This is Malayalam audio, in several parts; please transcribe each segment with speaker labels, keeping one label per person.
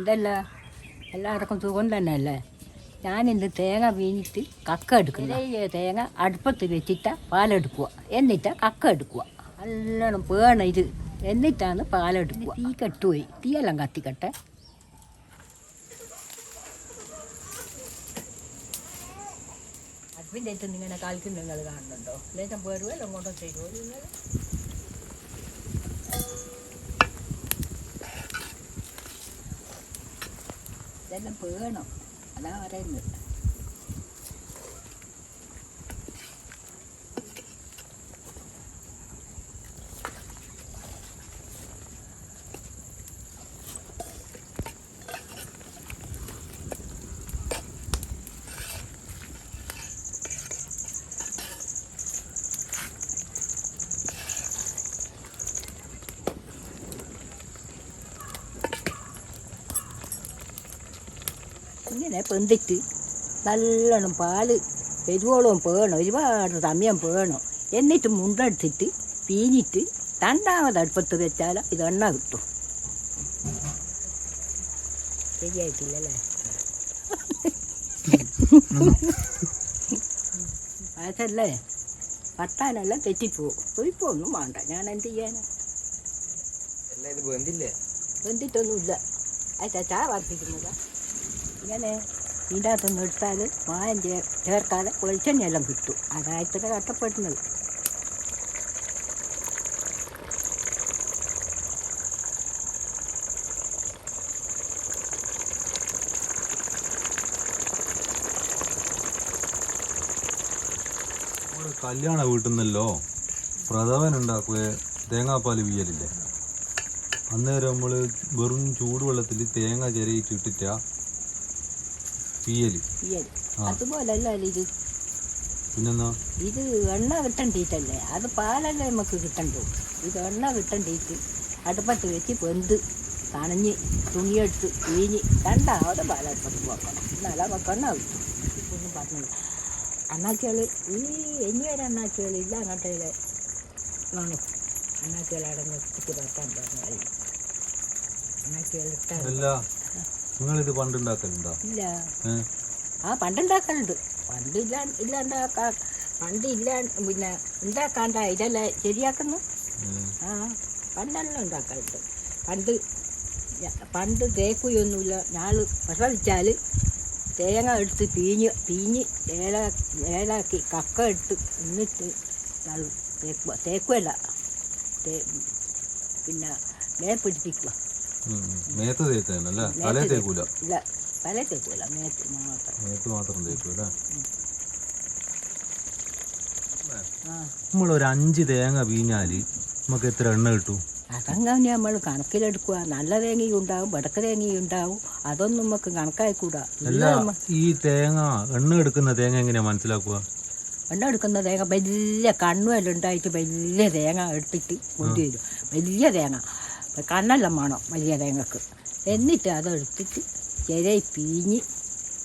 Speaker 1: എന്തല്ല എല്ലാവർക്കും സുഖം തന്നെ അല്ലേ ഞാനിന്ന് തേങ്ങ വീഞ്ഞിട്ട് കക്ക എടുക്കുന്നു. ഈ തേങ്ങ അടുപ്പത്ത് വെച്ചിട്ട് പാലെടുക്കുക എന്നിട്ട് കക്ക എടുക്കുക നല്ലോണം പേണ ഇത്. എന്നിട്ടാണ് പാലെടുക്കുക തീ കെട്ടുപോയി. തീയെല്ലാം കത്തിക്കട്ടെ. അടുപ്പിന്റെ അടുത്ത് ഇങ്ങനെ കളിക്കുന്ന നിങ്ങൾ കാണുന്നുണ്ടോ? ലേശം പേരുവല്ലോ കൊണ്ടോ തരുമോ നിങ്ങൾ ഇതെല്ലാം പേണം. അതാ പറയുന്നത്. ഇങ്ങനെ പെന്തിട്ട് നല്ലോണം പാൽ പെരുവോളം പേണം ഒരുപാട് സമയം പേണം. എന്നിട്ട് മുണ്ടെടുത്തിട്ട് പീഞ്ഞിട്ട് രണ്ടാമത് അടുപ്പത്ത് വെച്ചാൽ ഇത് എണ്ണ കിട്ടും. ശരിയായിട്ടില്ലല്ലേ? അതല്ലേ? പട്ടാനെല്ലാം തെറ്റിപ്പോവും ഒഴിപ്പൊന്നും വേണ്ട. ഞാൻ എന്ത് ചെയ്യാനാ? ബന്ധിട്ടൊന്നുമില്ല അയച്ചാ ചാ വർദ്ധിക്കുന്നതാ ഇങ്ങനെ ഇതിന്റെ അകത്തൊന്നും എടുത്താൽ മായം ചേർക്കാതെ വെളിച്ചെണ്ണയെല്ലാം കിട്ടും. അതായിട്ട് കഷ്ടപ്പെടുന്നത്.
Speaker 2: കല്യാണ വീട്ടിൽ നിന്നല്ലോ പ്രഥമൻ ഉണ്ടാക്കുക തേങ്ങാപ്പാൽ വീയലില്ലേ? അന്നേരം നമ്മൾ വെറും ചൂടുവെള്ളത്തിൽ തേങ്ങ ചിരയിട്ടിട്ടിട്ടാ ആ.
Speaker 1: അതുപോലല്ല ഇത്?
Speaker 2: പിന്നെന്നാ
Speaker 1: ഇത് എണ്ണ കിട്ടണ്ടിട്ടല്ലേ അത് പാലല്ലേ നമുക്ക് കിട്ടണ്ടു. ഇത് എണ്ണ കിട്ടണ്ടിട്ട് അടുപ്പത്ത് വെച്ച് വെന്ത് തണഞ്ഞ് തുണിയെടുത്ത് വീഞ്ഞ്. രണ്ടാമത് പാലടുപ്പത്ത് പോക്കണം എന്നാലും നമുക്ക് എണ്ണ കിട്ടും. ഇപ്പൊന്നും പറഞ്ഞില്ല. അണ്ണാച്ചികൾ ഈ ഇനി വരെ അണ്ണാച്ചികൾ ഇല്ല അങ്ങോട്ടേ വേണം അണ്ണാച്ചികൾ അടങ്ങ് കുത്തി പറ്റാൻ പറഞ്ഞു അണ്ണാച്ചികൾ ഇട്ടാൽ
Speaker 2: അല്ല. നിങ്ങളിത് പണ്ടുണ്ടാക്കലുണ്ടോ?
Speaker 1: ഇല്ല. ആ പണ്ടുണ്ടാക്കലുണ്ട്. പണ്ട് ഇല്ല ഇല്ലാണ്ടാക്കാ പണ്ട് ഇല്ല പിന്നെ ഉണ്ടാക്കാണ്ട ഇതല്ലേ ശരിയാക്കുന്നു. ആ പണ്ടെല്ലാം ഉണ്ടാക്കലുണ്ട്. പണ്ട് പണ്ട് തേക്കുകയൊന്നുമില്ല ഞാൾ പ്രസവിച്ചാൽ തേങ്ങ എടുത്ത് പീഞ്ഞ് പീഞ്ഞ് ഏല ഏലാക്കി കക്ക എടുത്ത് എന്നിട്ട് തേക്കുക തേക്കുമല്ല തേ പിന്നെ മേ പിടിപ്പിക്കുക.
Speaker 2: മേത്ത് തേക്കാനല്ല തലേ തേക്കൂല?
Speaker 1: തല മേത്ത് മാത്രം.
Speaker 2: മേത്ത് മാത്രം തേക്കൂല നമ്മളൊരു അഞ്ച് തേങ്ങ വീഞ്ഞാൽ നമുക്ക് എത്ര എണ്ണ കിട്ടും?
Speaker 1: അതങ്ങനെ നമ്മൾ കണക്കിലെടുക്കുക. നല്ല തേങ്ങയും ഉണ്ടാവും വടക്ക തേങ്ങയും ഉണ്ടാവും. അതൊന്നും നമുക്ക് കണക്കായിക്കൂടാ.
Speaker 2: ഈ തേങ്ങ എണ്ണ എടുക്കുന്ന തേങ്ങ എങ്ങനെയാ മനസ്സിലാക്കുക?
Speaker 1: എണ്ണ എടുക്കുന്ന തേങ്ങ വലിയ കണ്ണുവെല്ലാം ഉണ്ടായിട്ട് വലിയ തേങ്ങ എടുത്തിട്ട് കൊണ്ടുവരും. വലിയ തേങ്ങ. കണ്ണെല്ലാം വേണം വലിയ തേങ്ങക്ക് എന്നിട്ട് അതെടുത്തിട്ട് ചിരയി പീഞ്ഞ്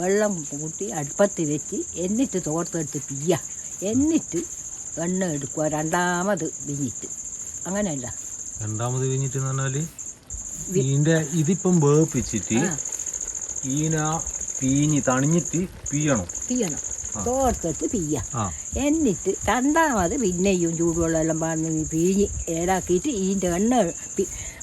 Speaker 1: വെള്ളം കൂട്ടി അടുപ്പത്ത് വെച്ച് എന്നിട്ട് തോർത്തെടുത്ത് പിയ്യ. എന്നിട്ട് എണ്ണ എടുക്കുക. രണ്ടാമത് വിഞ്ഞിട്ട് അങ്ങനെയല്ല.
Speaker 2: രണ്ടാമത് വിഞ്ഞിട്ട് എന്ന് പറഞ്ഞാൽ ഇതിന്റെ ഇതിപ്പം വേപ്പിച്ചിട്ട് ഈന പീഞ്ഞ് തണിഞ്ഞിട്ട് പീയണം
Speaker 1: പിയ്യണം. തോർത്തെടുത്ത് പിയ്യ. എന്നിട്ട് രണ്ടാമത് പിന്നെയും ചൂടുവെള്ളം പറഞ്ഞ് പിഴിഞ്ഞ് ഏടാക്കിയിട്ട് ഇതിന്റെ എണ്ണ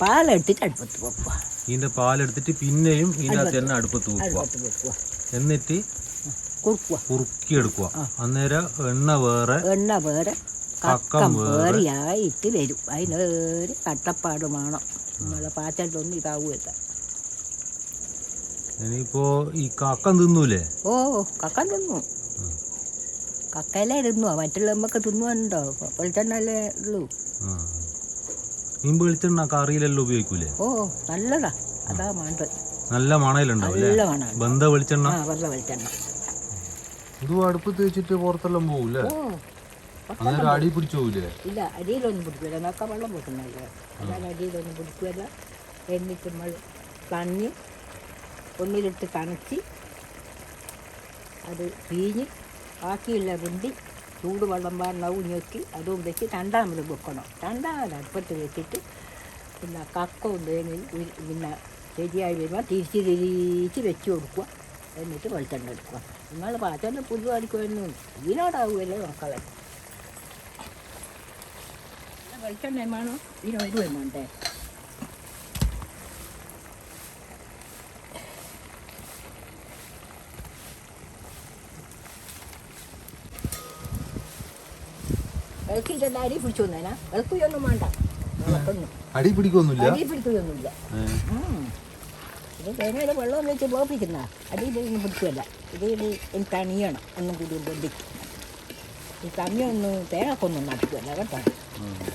Speaker 1: പാലെടുത്തിട്ട് അടുപ്പത്ത് വെക്കുക.
Speaker 2: ഇതിന്റെ പാലെടുത്തിട്ട് പിന്നെയും ഇതിനകത്ത് തന്നെ അടുപ്പത്ത് വെക്കുക.
Speaker 1: അടുപ്പത്ത് വെക്കുക.
Speaker 2: എന്നിട്ട്
Speaker 1: കുറുക്കുക.
Speaker 2: കുറുക്കി എടുക്കുക അന്നേരം എണ്ണ വേറെ
Speaker 1: എണ്ണ വേറെ കക്കം വേറെയായിട്ട് വരും. അതിനൊരു കട്ടപ്പാട് വേണം. നമ്മളെ പാറ്റൊന്നും ഇതാവുമല്ല
Speaker 2: ഇനിയിപ്പോ ഈ കക്കം തിന്നൂലേ?
Speaker 1: ഓ കക്കം തിന്നു. കക്കയിലേ തിന്നുവാ. മറ്റുള്ള നമുക്ക് തിന്നുവാനുണ്ടോ വെളിച്ചെണ്ണല്ലേ ഉള്ളൂ.
Speaker 2: ആ. മീൻ വെളിച്ചെണ്ണ കറിയിലെല്ലാം ഉപയോഗിക്കൂലേ?
Speaker 1: ഓ നല്ലതാ. അതാ മാണ്ട്
Speaker 2: നല്ല മണയിലുണ്ടാവും
Speaker 1: നല്ല മണം
Speaker 2: ബന്ധ വെളിച്ചെണ്ണ?
Speaker 1: ആ വെള്ള വെളിച്ചെണ്ണ.
Speaker 2: ഇതും അടുപ്പത്ത് വെച്ചിട്ട് പുറത്തെല്ലാം പോകൂലേ
Speaker 1: ഓ
Speaker 2: അന്നേരം അടി പിടിച്ചു പോകൂലേ
Speaker 1: ഇല്ല അടിയിലൊന്നും പിടിക്കില്ല നോക്കാൻ വെള്ളം പൊട്ടുന്നല്ലേ അല്ലാതെ അടിയിലൊന്നും പിടിക്കില്ല എന്നിട്ട് നമ്മൾ തണ്ണി ഒന്നിലിട്ട് തണച്ച് അത് പിഴിഞ്ഞ് ബാക്കിയുള്ള വെന്തി ചൂടുവെള്ളം പാരണവും ഞെക്കി അതും വെച്ച് രണ്ടാമത് വെക്കണം. രണ്ടാമത് അടുപ്പത്ത് വെച്ചിട്ട് പിന്നെ കക്കവും തേങ്ങയും പിന്നെ ശരിയായി വരുമ്പോൾ തിരിച്ച് തിരിച്ച് വെച്ച് കൊടുക്കുക. എന്നിട്ട് വെളിച്ചെണ്ണ എടുക്കുക. നിങ്ങൾ പാചകം പുതു അടിക്കുമെന്നും ഇതിനോടാവുമല്ലേ മക്കളെ. വെളിച്ചെണ്ണ വേണോ ഇതിനോട് ഒരു വേണ്ടേ വിളക്കിന്റെ അരി പിടിച്ചു വന്നേനാ. വിളക്കുകയൊന്നും വേണ്ട. വിളക്കൊന്നും
Speaker 2: അടി പിടിക്കൊന്നുമില്ല
Speaker 1: അടി പിടിക്കുകയൊന്നുമില്ല ഇത് തേങ്ങയുടെ വെള്ളം വെച്ച് പോപ്പിക്കുന്ന അടിയിലൊന്നും പിടിക്കുമല്ല ഇതിൽ എനിക്ക് അണിയണം ഒന്നും കൂടി ബന്ധിക്കും ഈ കമ്മിയൊന്നും തേങ്ങക്കൊന്നും നടക്കുകയല്ല കേട്ടോ.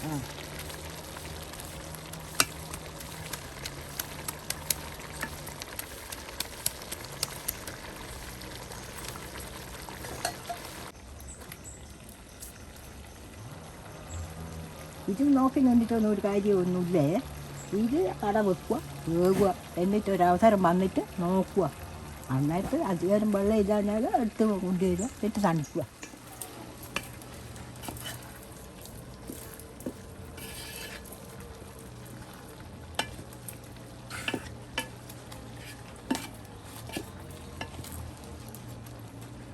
Speaker 1: ആ. ഇത് നോക്കി നിന്നിട്ടൊന്നും ഒരു കാര്യമൊന്നുമില്ലേ? ഇത് കട വെക്കുക വേകുക എന്നിട്ട് ഒരവസരം വന്നിട്ട് നോക്കുക. അന്നേരത്ത് അധികാരം വെള്ളം ഇല്ലാഞ്ഞാൽ എടുത്ത് കൊണ്ടുവരിക എന്നിട്ട് തണുക്കുക.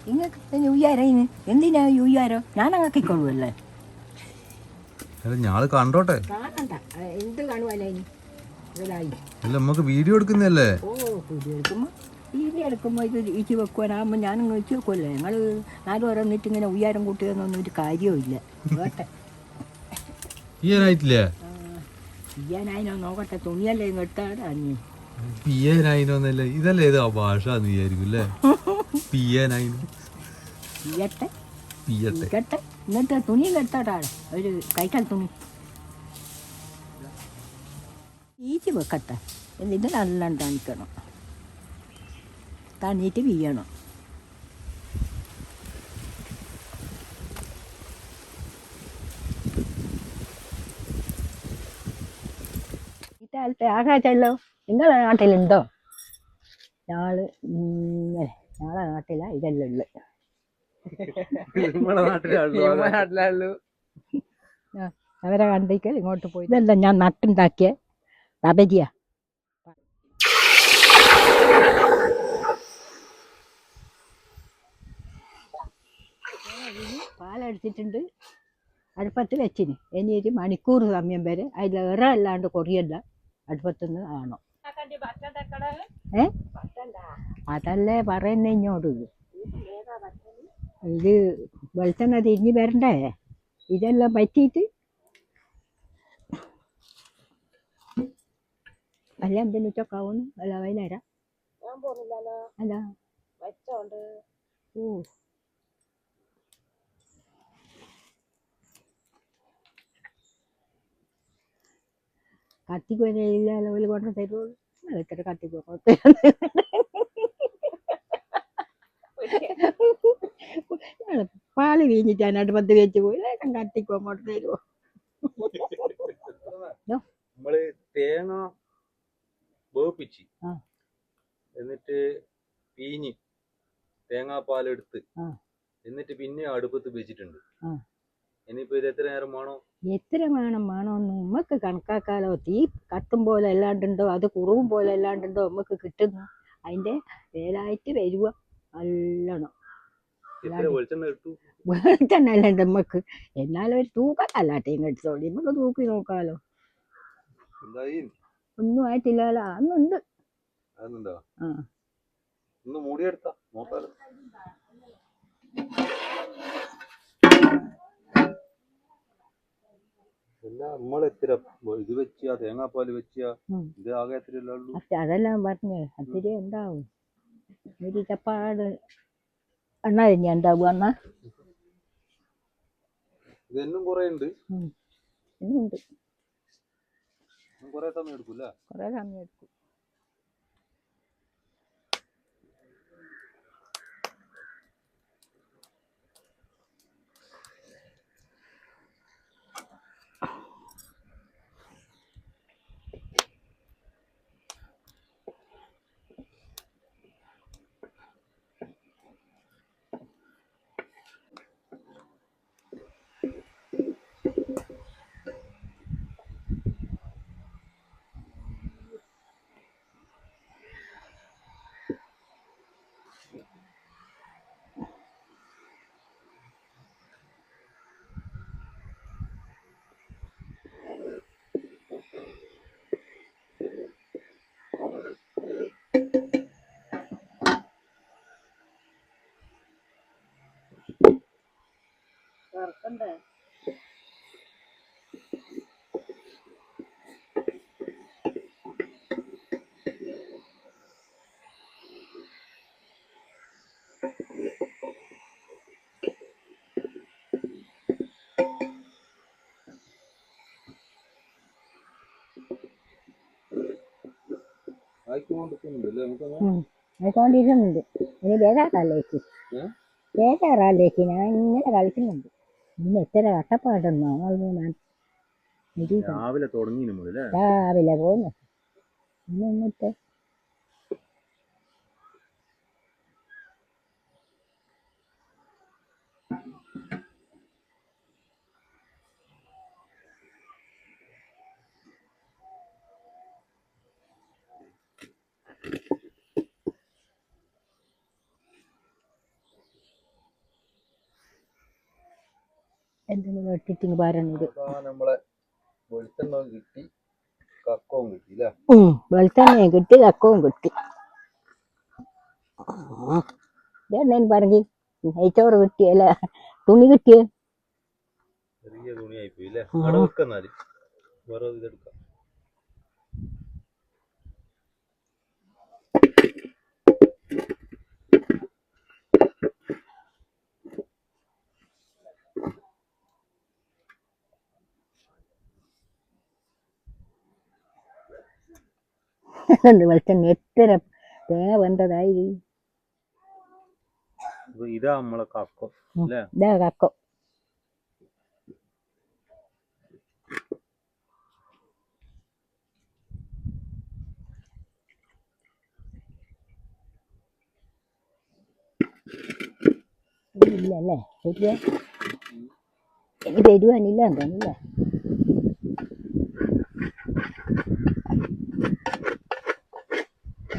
Speaker 1: നിങ്ങൾക്ക് യൂയാരോ ഇനി എന്തിനാ യൂയാരോ ഞാൻ അങ്ങക്കിക്കൊള്ളുമല്ലേ
Speaker 2: ഞാൾ കണ്ടോട്ടെ.
Speaker 1: എന്ത്
Speaker 2: അല്ല നമുക്ക് വീഡിയോ എടുക്കുന്നല്ലേ
Speaker 1: ഓ വീതി എടുക്കുമ്പോൾ ഇത് ഇച്ചി വെക്കുവാനാകുമ്പോൾ ഞാനും ഇച്ചി വെക്കുമല്ലോ ഞങ്ങൾ നാല് ഓരോന്നിട്ട് ഇങ്ങനെ ഉയ്യാരം കൂട്ടിയൊന്നും ഒരു ചെയ്യാനായിനോ നോക്കട്ടെ. തുണിയല്ലേ
Speaker 2: പിയ്യാനായിനോന്നല്ലേ ഇതല്ലേ ഏത് ഭാഷ വിചാരിക്കും അല്ലേ? പിയ്യാനായിനോ
Speaker 1: പിയട്ടെ
Speaker 2: പിയ്യട്ടെ
Speaker 1: ഇക്കട്ടെ തുണിയും തുണി കെട്ടോട്ടാണ് ഒരു കൈക്കൽ തുണി. ഈച്ചി വെക്കട്ടെ. എന്നിട്ട് നല്ല തണിക്കണം. തണിയിട്ട് വീയണം ഇക്കാലത്തെ ആകാശല്ലോ നിങ്ങളുടെ നാട്ടിലുണ്ടോ? ഇങ്ങനെ ഞങ്ങളെ നാട്ടിലാണ് ഇതെല്ലാം ഉള്ളത്. അവരെ കണ്ടേക്ക് ഇങ്ങോട്ട് പോയി. ഇതെല്ലാം ഞാൻ നട്ടുണ്ടാക്കിയ റബരിയ പാലെടുത്തിട്ടുണ്ട്. അടുപ്പത്ത് വെച്ചിന്. ഇനി ഒരു മണിക്കൂർ സമയം വരെ. അതിൽ ഇറ അല്ലാണ്ട് കൊറിയല്ല. അടുപ്പത്തുനിന്ന് ആണോ ഏ? അതല്ലേ പറയുന്ന ഇങ്ങോട്ട്. ഇത് വെളിച്ചെണ്ണ തിരിഞ്ഞ് വരണ്ടേ? ഇതെല്ലാം പറ്റിയിട്ട് അല്ല എന്തിനു ഉച്ചക്കാവുന്നു അല്ല വൈകുന്നേരം അല്ല. ഓ. കത്തിക്ക് വരെ ഇല്ലല്ലോ ഒരു കൊണ്ട് തരുള്ളൂ. എത്ര കത്തിക്കോ പാൽ വീഞ്ഞിട്ട് അതിനോട് പത്ത് വെച്ച് പോയി. ലേശം കത്തിക്കോ അങ്ങോട്ട് തരുമോ
Speaker 2: നമ്മൾ തേങ്ങ വേപ്പിച്ച്. എന്നിട്ട് പീഞ്ഞ് തേങ്ങാപ്പാലെടുത്ത്. എന്നിട്ട് പിന്നെ അടുപ്പത്ത് വെച്ചിട്ടുണ്ട്. ഇനിയിപ്പോ ഇത് എത്ര നേരം വേണോ?
Speaker 1: എത്ര വേണം വേണോ നമുക്ക് കണക്കാക്കാലോ. തീ കത്തും പോലെ അല്ലാണ്ടുണ്ടോ? അത് കുറവും പോലെ അല്ലാണ്ടുണ്ടോ നമുക്ക് കിട്ടുന്നു? അതിന്റെ വേലായിട്ട് വരുക. നല്ലോണം.
Speaker 2: വെളിച്ചെണ്ണ
Speaker 1: വെളിച്ചെണ്ണ അല്ലാണ്ട് അമ്മയ്ക്ക് എന്നാലും ഒരു തൂക്കത്തല്ലാട്ടേയും ഇങ്ങോട്ട് നമുക്ക് തൂക്കി നോക്കാലോ. ഒന്നും ആയിട്ടില്ലല്ലോ. അന്നുണ്ട്. അതെല്ലാം പറഞ്ഞ് അത്തിരി ഉണ്ടാവും ഒരു ചപ്പാട് എണ്ണ തന്നെ ഉണ്ടാവുക എന്നാ
Speaker 2: ഇതെന്നും കുറെ ഉണ്ട്.
Speaker 1: ഇന്നുണ്ട്
Speaker 2: കുറെ സമയം എടുക്കൂല
Speaker 1: കുറെ സമയം എടുക്കും.
Speaker 2: നമുക്കങ്ങനെ
Speaker 1: ആയിക്കൊണ്ടിരിക്കുന്നുണ്ട്. ഇനി ബേജാറല്ലേക്ക്? ബേജാറല്ലേക്ക് ഞാൻ ഇങ്ങനെ കളിക്കുന്നുണ്ട്. ഇന്ന് എത്ര കഷ്ടപ്പാടെന്നോ
Speaker 2: രാവിലെ തുടങ്ങി
Speaker 1: രാവിലെ പോന്നു. ഇന്ന് എന്നിട്ട്
Speaker 2: അതാ നമ്മളെ വെളിച്ചെണ്ണ കിട്ടി കക്കവും കിട്ടി അല്ലേ
Speaker 1: വെളുത്തണ്ണയും കിട്ടി കക്കവും കിട്ടി. ഇതെന്നേന് പറഞ്ഞ്? നെയ്ച്ചോറ് കിട്ടിയല്ല? തുണി കിട്ടിയേ?
Speaker 2: ചെറിയ തുണിയായി പോയി അല്ലേ
Speaker 1: ആ.
Speaker 2: അവിടെ വെളിച്ചെണ്ണ
Speaker 1: വെളുത്തണ്ണ എത്ര തേങ്ങ വെന്തതായി
Speaker 2: ഇതാ നമ്മളെ കക്കം
Speaker 1: ഇതാ കക്കം. ഇല്ലല്ലേ ശരിയാ എനിക്ക് തരുവാനില്ല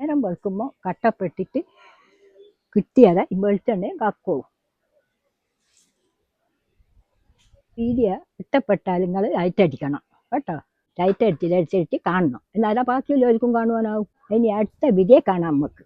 Speaker 1: നേരം വെളുക്കുമ്പോൾ കട്ടപ്പെട്ടിട്ട് കിട്ടിയാൽ ഈ വെളിച്ചെണ്ണയും കക്കവും വീഡിയോ ഇട്ടപ്പെട്ടാൽ നിങ്ങൾ ലൈറ്റ് അടിക്കണം കേട്ടോ. ലൈറ്റ് അടിച്ച് ലൈറ്റ് അടിച്ച് കാണണം. എന്നാലേ ബാക്കിയുള്ളവർക്കും കാണുവാനാവും. ഇനി അടുത്ത വിധിയെ കാണാം നമുക്ക്.